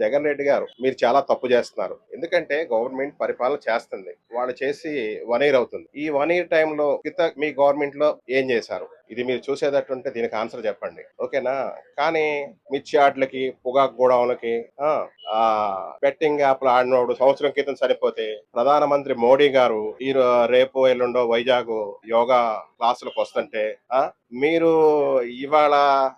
జగన్ రెడ్డి గారు మీరు చాలా తప్పు చేస్తున్నారు. ఎందుకంటే గవర్నమెంట్ పరిపాలన చేస్తుంది. వాళ్ళు చేసి వన్ ఇయర్ అవుతుంది. ఈ వన్ ఇయర్ టైంలో గత మీ గవర్నమెంట్లో ఏం చేశారు? ఇది మీరు చూసేటట్టుంటే దీనికి ఆన్సర్ చెప్పండి. ఓకేనా? కానీ మిర్చి ఆటలకి పొగాకు గోడౌన్లకి బెట్టింగ్ యాప్లు ఆడినోడు సంవత్సరం క్రితం చనిపోతే ప్రధానమంత్రి మోడీ గారు ఈ రో- రేపు ఎల్లుండో వైజాగ్ యోగా క్లాసులకు వస్తుంటే ఆ మీరు ఇవాళ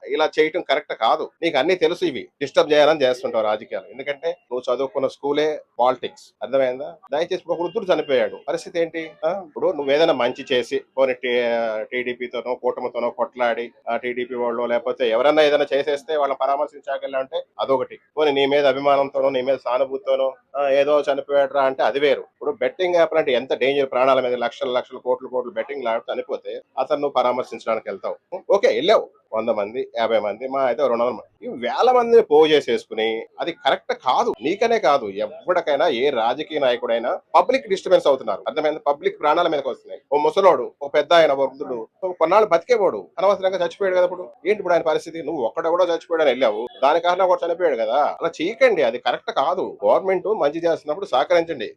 ఇలా చేయటం కరెక్ట్ కాదు. నీకు అన్ని తెలుసు ఇవి. డిస్టర్బ్ చేయాలని చేస్తుంటావు రాజకీయాలు. ఎందుకంటే నువ్వు చదువుకున్న స్కూలే పాలిటిక్స్. అర్థమైందా? దయచేసి ఇప్పుడు ఒక వృద్ధుడు చనిపోయాడు. పరిస్థితి ఏంటి? ఇప్పుడు నువ్వు ఏదైనా మంచి చేసి పోనీ టీడీపీతోనో కూటమితోనో కొట్లాడి ఆ టీడీపీ వాళ్ళు లేకపోతే ఎవరన్నా ఏదైనా చేసేస్తే వాళ్ళని పరామర్శించాకెళ్ళంటే అదొకటి. పోనీ నీ మీద అభిమానంతోనో నీ మీద సానుభూతితోనో ఏదో చనిపోయాడరా అంటే అది వేరు. ఇప్పుడు బెట్టింగ్ యాప్ అంటే ఎంత డేంజర్ ప్రాణాల మీద లక్షల లక్షల కోట్లు కోట్లు బెట్టింగ్ లాడ్ చనిపోతే అతను నువ్వు పరామర్శించడానికి వెళ్తావు ఓకే వెళ్ళావు. వంద మంది యాభై మంది మా అయితే రెండు వందల మంది. ఈ వేల మందిని పోగు చేసేసుకుని అది కరెక్ట్ కాదు. నీకనే కాదు. ఎవరికైనా ఏ రాజకీయ నాయకుడైనా పబ్లిక్ డిస్టర్బెన్స్ అవుతున్నారు. అర్థమైంది? పబ్లిక్ ప్రాణాల మీదకి వస్తున్నాయి. ఓ ముసలోడు ఓ పెద్ద ఆయన వృద్ధుడు కొన్నాళ్ళు బతికేవాడు. అనవసరంగా చచ్చిపోయాడు కదా ఇప్పుడు. ఏంటి ఇప్పుడు ఆయన పరిస్థితి? నువ్వు ఒక్కడ కూడా చచ్చిపోయాడు అని వెళ్ళావు. దాని కారణం కూడా చనిపోయాడు కదా. అలా చేయకండి. అది కరెక్ట్ కాదు. గవర్నమెంట్ మంచి చేస్తున్నప్పుడు సహకరించండి.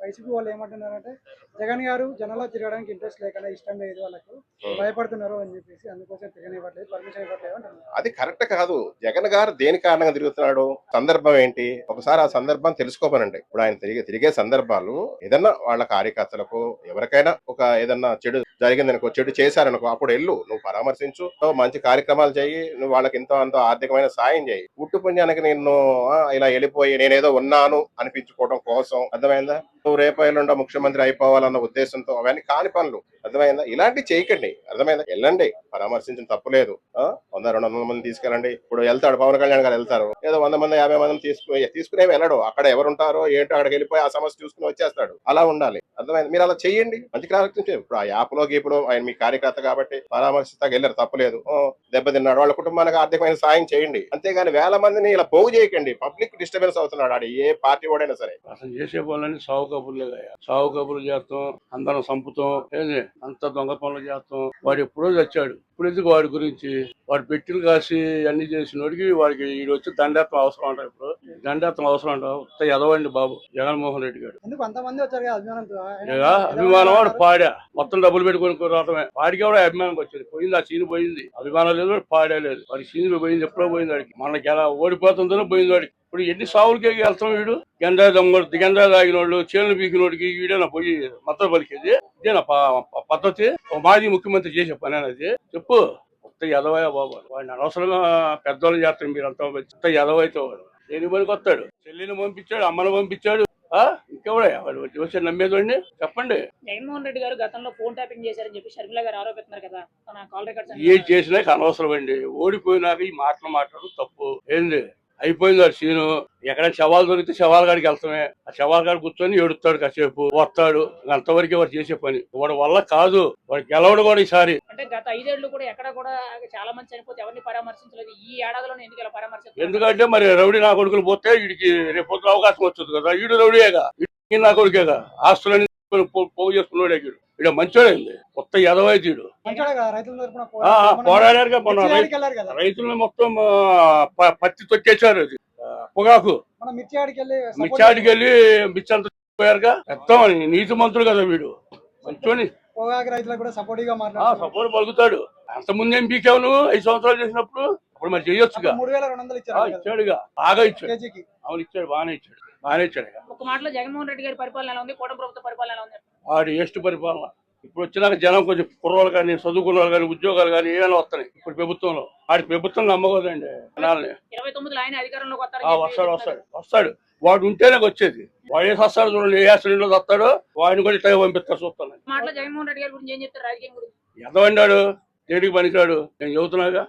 వైసీపీ వాళ్ళు ఏమంటున్నారంటే జగన్ గారు జనంలో తిరగడానికి ఇంట్రెస్ట్ లేకుండా ఇష్టం లేదు వాళ్ళకు భయపడుతున్నారు అని చెప్పేసి అందుకోసం తిరగనివ్వట్లేదు పర్మిషన్ ఇవ్వట్లేదు అంటున్నారు. అది కరెక్ట్ కాదు. జగన్ గారు దేని కారణంగా తిరుగుతున్నాడు? సందర్భం ఏంటి? ఒకసారి ఆ సందర్భం తెలుసుకోమనండి. ఇప్పుడు ఆయన తిరిగే తిరిగే సందర్భాలు ఏదన్నా వాళ్ళ కార్యకర్తలకు ఎవరికైనా ఒక ఏదన్నా చెడు జరిగిందనుకో చెడు చేశారనుకో అప్పుడు వెళ్ళు నువ్వు పరామర్శించు మంచి కార్యక్రమాలు చేయి నువ్వు వాళ్ళకి ఎంతో అంత ఆర్థికమైన సాయం చేయి పుట్టు పుణ్యానికి నిన్ను ఇలా వెళ్ళిపోయి నేనేదో ఉన్నాను అనిపించుకోవడం కోసం అర్థమైందా? నువ్వు రేపు ఎల్లుండో ముఖ్యమంత్రి అయిపోవాలన్న ఉద్దేశంతో అవన్నీ కాని పనులు. అర్థమైందా? ఇలాంటివి చేయకండి. అర్థమైందా? వెళ్ళండి. పరామర్శించిన తప్పులేదు వంద రెండు వందల మంది తీసుకెళ్ళండి. ఇప్పుడు వెళ్తాడు పవన్ కళ్యాణ్ గారు వెళ్తారు. ఏదో వంద మంది యాభై మంది తీసుకుని తీసుకునే వెళ్ళడు. అక్కడ ఎవరు ఉంటారో ఏంటో అక్కడికి వెళ్ళిపోయి ఆ సమస్య చూసుకుని వచ్చేస్తాడు. అలా ఉండాలి. అర్థమైంది? మీరు అలా చేయండి. మంచి కార్యక్రమం ఇప్పుడు ఆ యాప్లో ఇప్పుడు ఆయన మీ కార్యకర్త కాబట్టి పరామర్శిస్తాకి వెళ్ళారు. తప్పలేదు దెబ్బతిన్నాడు. వాళ్ళ కుటుంబానికి ఆర్థికమైన సాయం చేయండి. అంతేగాని వేల మందిని ఇలా పోగు చేయకండి. పబ్లిక్ డిస్టర్బెన్స్ అవుతున్నాడు. ఆడ ఏ పార్టీ వాడైనా సరే. అసలు చేసే వాళ్ళని సాగు కబుర్లే కదా సాగు కబుర్లు చేస్తాం అందరం ఏంది? అంత దొంగ పనులు చేస్తాం. వాడు ఎప్పుడో చచ్చాడు. ఇప్పుడు ఎందుకు వాడి గురించి? వాడు పెట్టిలు కాసి అన్ని చేసినోడికి వాడికి వీడు వచ్చి దండేత్వం అవసరం అంట ఇప్పుడు. దండేత్వం అవసరం అంట. ఉత్త ఎదవండి బాబు. జగన్మోహన్ రెడ్డి గారు. అభిమానం వాడు పాడా. మొత్తం డబ్బులు పెట్టుకొని రావటమే వాడికి కూడా అభిమానం వచ్చింది పోయింది ఆ సీన్ పోయింది. అభిమానం లేదు పాడా లేదు. వాడి సీన్ పోయింది ఎప్పుడో పోయింది వాడికి. మనకి ఎలా ఓడిపోతుందో పోయింది వాడికి. ఇప్పుడు ఎన్ని సావులకే వెళ్తాం వీడు? గండా దమ్ముడు గండా తాగిన వాళ్ళు చేనులు పీకినోడికి వీడేనా పోయి మద్దతు పలికేది? ఇదేనా ప- ప- పద్ధతి? మాజీ ముఖ్యమంత్రి చేసే పని అనేది చెప్పు. కొత్త ఎదవయ్య బాబు. వాడిని అనవసరంగా పెద్దోళ్ళు చేస్తారు మీరు అంతా కొత్త ఎదవైతే వాడు. దేని పనికి వస్తాడు? చెల్లిని పంపించాడు అమ్మని పంపించాడు. ఆ? ఇంకెవడయ్యా వాడు? వచ్చి నమ్మేదండి చెప్పండి. జగన్మోహన్ రెడ్డి గారు గతంలో ఫోన్ ట్యాపింగ్ చేశారని చెప్పి షర్మిల గారు ఆరోపిస్తున్నారు కదా. కాల్ రికార్డ్స్ ఏం చేసినా అనవసరం అండి ఓడిపోయినాక ఈ మాటలు మాట్లాడడం తప్పు. ఏంది? అయిపోయింది వాడు సీను. ఎక్కడ శవాలు దొరికితే శవాల కాడికి వెళ్తామే. ఆ శవాల కాడ కూర్చొని ఏడుస్తాడు కాసేపు. వస్తాడు. అంతవరకే వాడు చేసే పని. వాడి వల్ల కాదు. వాడు గెలవడు కూడా ఈసారి. అంటే గత ఐదేళ్ళు కూడా ఎక్కడ కూడా చాలా మంది చనిపోతే ఎవరిని పరామర్శించలేదు. ఈ ఏడాదిలో ఎందుకు ఇలా పరామర్శించారు ఎందుకంటే మరి రౌడీ నా కొడుకులు పోతే వీడికి రేపు అవకాశం వస్తుంది కదా. వీడు రౌడీయేగా. నా కొడుకేగా. ఆస్తులని పో- పోగు చేసుకున్నాడే వీడు వీడు మంచోడైంది. కొత్త ఎదవైతీడు మంచోడే కదా రైతుల మొన్న రైతులను మొత్తం పత్తి తొక్కేశారు పొగాకు. మన మిర్చి ఆడికి వెళ్ళి support మిచ్చాడికి వెళ్ళి మిచ్చంత పోయారుగా మొత్తం నీతి మంత్రుడు కదా వీడు. మంచోని. పొగాకు రైతులకు కూడా సపోర్టివ్గా ఆ, మాట్లాడుతున్నారు సపోర్ట్ పలుకుతాడు. అంత ముందు ఏం పీకావు నువ్వు ఐదు సంవత్సరాలు చేసినప్పుడు అప్పుడు మరి చేయొచ్చుగా. కదా. ఇచ్చాడుగా. బాగా ఇచ్చాడు. అవును ఇచ్చాడు. బాగానే ఇచ్చాడు. బాగానే ఇచ్చాడు ఒక మాటలో జగన్మోహన్ రెడ్డి గారి పరిపాలన ఎలా ఉంది? కూటమి ప్రభుత్వ పరిపాలన ఎలా ఉంది? వాడు ఎస్ట్ పరిపాలన. ఇప్పుడు వచ్చినాక జనం కొంచెం కుర్రోళ్ళు కానీ చదువుకున్న వాళ్ళు కానీ ఉద్యోగాలు కానీ ఏమైనా వస్తున్నాయి. ఇప్పుడు ప్రభుత్వంలో. వాడి ప్రభుత్వం నమ్మకూడదండి. జనాల్ని. వస్తాడు. వస్తాడు వస్తాడు. వాడు ఉంటేనే వచ్చేది. వాడు ఏ వస్తాడు చూడండి ఏ యాక్సిడెంట్లో వస్తాడో వాడిని కూడా ఇట్లా పంపిస్తారు చూస్తాను. ఎంతమండాడు దేనికి పనికిరాడు? నేను చెబుతున్నాగా